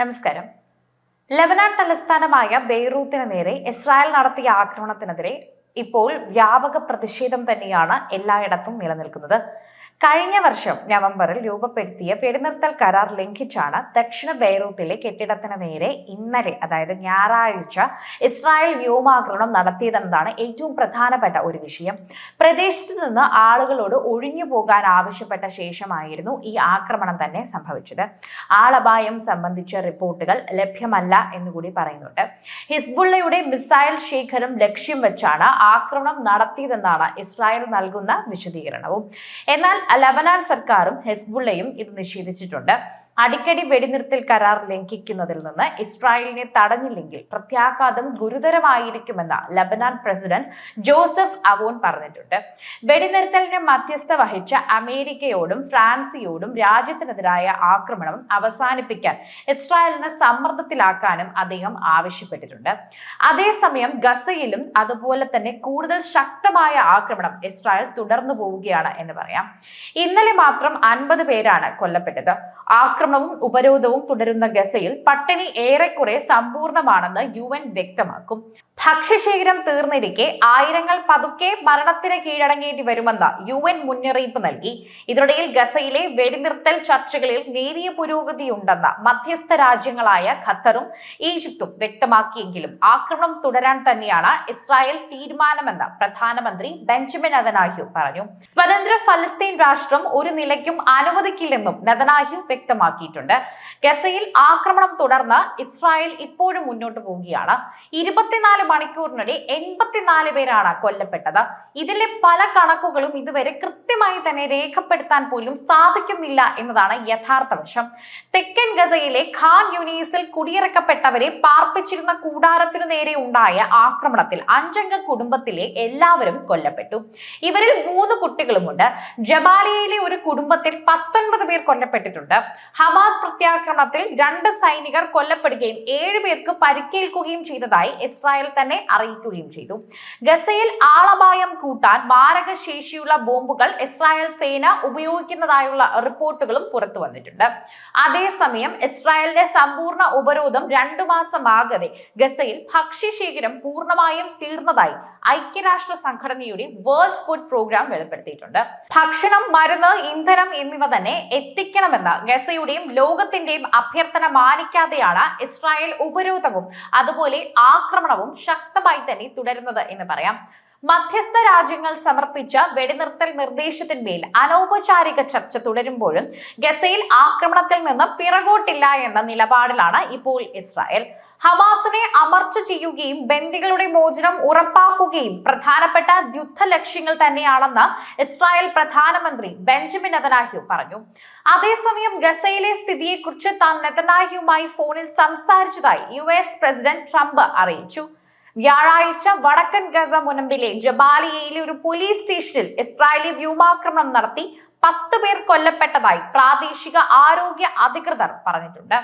നമസ്കാരം. ലബനാൻ തലസ്ഥാനമായ ബെയ്റൂത്തിന് നേരെ ഇസ്രായേൽ നടത്തിയ ആക്രമണത്തിനെതിരെ ഇപ്പോൾ വ്യാപക പ്രതിഷേധം തന്നെയാണ് എല്ലായിടത്തും നിലനിൽക്കുന്നത്. കഴിഞ്ഞ വർഷം നവംബറിൽ രൂപപ്പെടുത്തിയ വെടിനിർത്തൽ കരാർ ലംഘിച്ചാണ് ദക്ഷിണ ബെയ്റൂത്തിലെ കെട്ടിടത്തിന് നേരെ ഇന്നലെ അതായത് ഞായറാഴ്ച ഇസ്രായേൽ വ്യോമാക്രമണം നടത്തിയതെന്നതാണ് ഏറ്റവും പ്രധാനപ്പെട്ട ഒരു വിഷയം. പ്രദേശത്ത് നിന്ന് ആളുകളോട് ഒഴിഞ്ഞു പോകാൻ ആവശ്യപ്പെട്ട ശേഷമായിരുന്നു ഈ ആക്രമണം തന്നെ സംഭവിച്ചത്. ആളപായം സംബന്ധിച്ച റിപ്പോർട്ടുകൾ ലഭ്യമല്ല എന്നുകൂടി പറയുന്നുണ്ട്. ഹിസ്ബുള്ളയുടെ മിസൈൽ ശേഖരം ലക്ഷ്യം വെച്ചാണ് ആക്രമണം നടത്തിയതെന്നാണ് ഇസ്രായേൽ നൽകുന്ന വിശദീകരണവും. എന്നാൽ ലബനാൻ സർക്കാരും ഹെസ്ബുള്ളയും ഇത് നിഷേധിച്ചിട്ടുണ്ട്. അടിക്കടി വെടിനിർത്തൽ കരാർ ലംഘിക്കുന്നതിൽ നിന്ന് ഇസ്രായേലിനെ തടഞ്ഞില്ലെങ്കിൽ പ്രത്യാഘാതം ഗുരുതരമായിരിക്കുമെന്ന് ലബനാൻ പ്രസിഡന്റ് ജോസഫ് അവോൺ പറഞ്ഞിട്ടുണ്ട്. വെടിനിർത്തലിന് മധ്യസ്ഥ വഹിച്ച അമേരിക്കയോടും ഫ്രാൻസിയോടും രാജ്യത്തിനെതിരായ ആക്രമണം അവസാനിപ്പിക്കാൻ ഇസ്രായേലിനെ സമ്മർദ്ദത്തിലാക്കാനും അദ്ദേഹം ആവശ്യപ്പെട്ടിട്ടുണ്ട്. അതേസമയം ഗസയിലും അതുപോലെ തന്നെ കൂടുതൽ ശക്തമായ ആക്രമണം ഇസ്രായേൽ തുടർന്നു പോവുകയാണ് എന്ന് പറയാം. ഇന്നലെ മാത്രം അൻപത് പേരാണ് കൊല്ലപ്പെട്ടത്. ആക്രമണവും ഉപരോധവും തുടരുന്ന ഗസയിൽ പട്ടിണി ഏറെക്കുറെ സമ്പൂർണമാണെന്ന് യു വ്യക്തമാക്കും. ഭക്ഷ്യശേഖരം തീർന്നിരിക്കെ ആയിരങ്ങൾ പതുക്കെ മരണത്തിന് കീഴടങ്ങേണ്ടി വരുമെന്ന് യു എൻ മുന്നറിയിപ്പ് നൽകി. ഇതിനിടയിൽ ഗസയിലെ വെടിനിർത്തൽ ചർച്ചകളിൽ നേരിയ പുരോഗതിയുണ്ടെന്ന് മധ്യസ്ഥ രാജ്യങ്ങളായ ഖത്തറും ഈജിപ്തും വ്യക്തമാക്കിയെങ്കിലും ആക്രമണം തുടരാൻ തന്നെയാണ് ഇസ്രായേൽ തീരുമാനമെന്ന് പ്രധാനമന്ത്രി ബെഞ്ചമിൻ നദനാഹ്യു പറഞ്ഞു. സ്വതന്ത്ര ഫലസ്തീൻ രാഷ്ട്രം ഒരു നിലയ്ക്കും അനുവദിക്കില്ലെന്നും നദനാഹ്യു വ്യക്തമാക്കിയിട്ടുണ്ട്. ഗസയിൽ ആക്രമണം തുടർന്ന് ഇസ്രായേൽ ഇപ്പോഴും മുന്നോട്ട് പോവുകയാണ്. ഇരുപത്തിനാല് മണിക്കൂറിനിടെ എൺപത്തിനാല് പേരാണ് കൊല്ലപ്പെട്ടത്. ഇതിലെ പല കണക്കുകളും ഇതുവരെ കൃത്യമായി തന്നെ രേഖപ്പെടുത്താൻ പോലും സാധിക്കുന്നില്ല എന്നതാണ് യഥാർത്ഥ വശം. തെക്കൻ ഗസയിലെ ഖാൻ യൂനീസിൽ കുടിയിറക്കപ്പെട്ടവരെ പാർപ്പിച്ചിരുന്ന കൂടാരത്തിനു നേരെ ഉണ്ടായ ആക്രമണത്തിൽ അഞ്ചംഗ കുടുംബത്തിലെ എല്ലാവരും കൊല്ലപ്പെട്ടു. ഇവരിൽ മൂന്ന് കുട്ടികളുമുണ്ട്. ജബാലിയയിലെ ഒരു കുടുംബത്തിൽ പത്തൊൻപത് പേർ കൊല്ലപ്പെട്ടിട്ടുണ്ട്. ഹമാസ് പ്രത്യാക്രമണത്തിൽ രണ്ട് സൈനികർ കൊല്ലപ്പെടുകയും ഏഴ് പേർക്ക് പരിക്കേൽക്കുകയും ചെയ്തതായി ഇസ്രായേൽ തന്നെ അറിയിക്കുകയും ചെയ്തു. ഗസയിൽ ആളപായം കൂട്ടാൻ മാരകശേഷിയുള്ള ബോംബുകൾ ഇസ്രായേൽ സേന ഉപയോഗിക്കുന്നതായുള്ള റിപ്പോർട്ടുകളും പുറത്തു വന്നിട്ടുണ്ട്. അതേസമയം ഇസ്രായേലിന്റെ സമ്പൂർണ ഉപരോധം രണ്ടു മാസമാകവെ ഗസയിൽ ഭക്ഷ്യശേഖരം പൂർണമായും തീർന്നതായി ഐക്യരാഷ്ട്ര സംഘടനയുടെ വേൾഡ് ഫുഡ് പ്രോഗ്രാം വെളിപ്പെടുത്തിയിട്ടുണ്ട്. ഭക്ഷണം മരുന്ന് ഇന്ധനം എന്നിവ തന്നെ എത്തിക്കണമെന്ന ഗസയുടെയും ലോകത്തിന്റെയും അഭ്യർത്ഥന മാനിക്കാതെയാണ് ഇസ്രായേൽ ഉപരോധവും അതുപോലെ ആക്രമണവും ശക്തമായി തന്നെ തുടരുന്നത് എന്ന് പറയാം. മധ്യസ്ഥ രാജ്യങ്ങൾ സമർപ്പിച്ച വെടിനിർത്തൽ നിർദ്ദേശത്തിന്മേൽ അനൗപചാരിക ചർച്ച തുടരുമ്പോഴും ഗസയിൽ ആക്രമണത്തിൽ നിന്ന് പിറകോട്ടില്ല എന്ന നിലപാടിലാണ് ഇപ്പോൾ ഇസ്രായേൽ. ഹമാസിനെ അമർച്ച ചെയ്യുകയും ബന്ദികളുടെ മോചനം ഉറപ്പാക്കുകയും പ്രധാനപ്പെട്ട യുദ്ധ ലക്ഷ്യങ്ങൾ തന്നെയാണെന്ന് ഇസ്രായേൽ പ്രധാനമന്ത്രി ബെഞ്ചമിൻ നെതനാഹ്യു പറഞ്ഞു. അതേസമയം ഗസയിലെ സ്ഥിതിയെക്കുറിച്ച് താൻ നെതനാഹ്യുമായി ഫോണിൽ സംസാരിച്ചതായി യു പ്രസിഡന്റ് ട്രംപ് അറിയിച്ചു. വ്യാഴാഴ്ച വടക്കൻ ഗസ മുനമ്പിലെ ജബാലിയയിലെ ഒരു പോലീസ് സ്റ്റേഷനിൽ ഇസ്രായേലി വ്യോമാക്രമണം നടത്തി പത്ത് പേർ കൊല്ലപ്പെട്ടതായി പ്രാദേശിക ആരോഗ്യ അധികൃതർ പറഞ്ഞിട്ടുണ്ട്.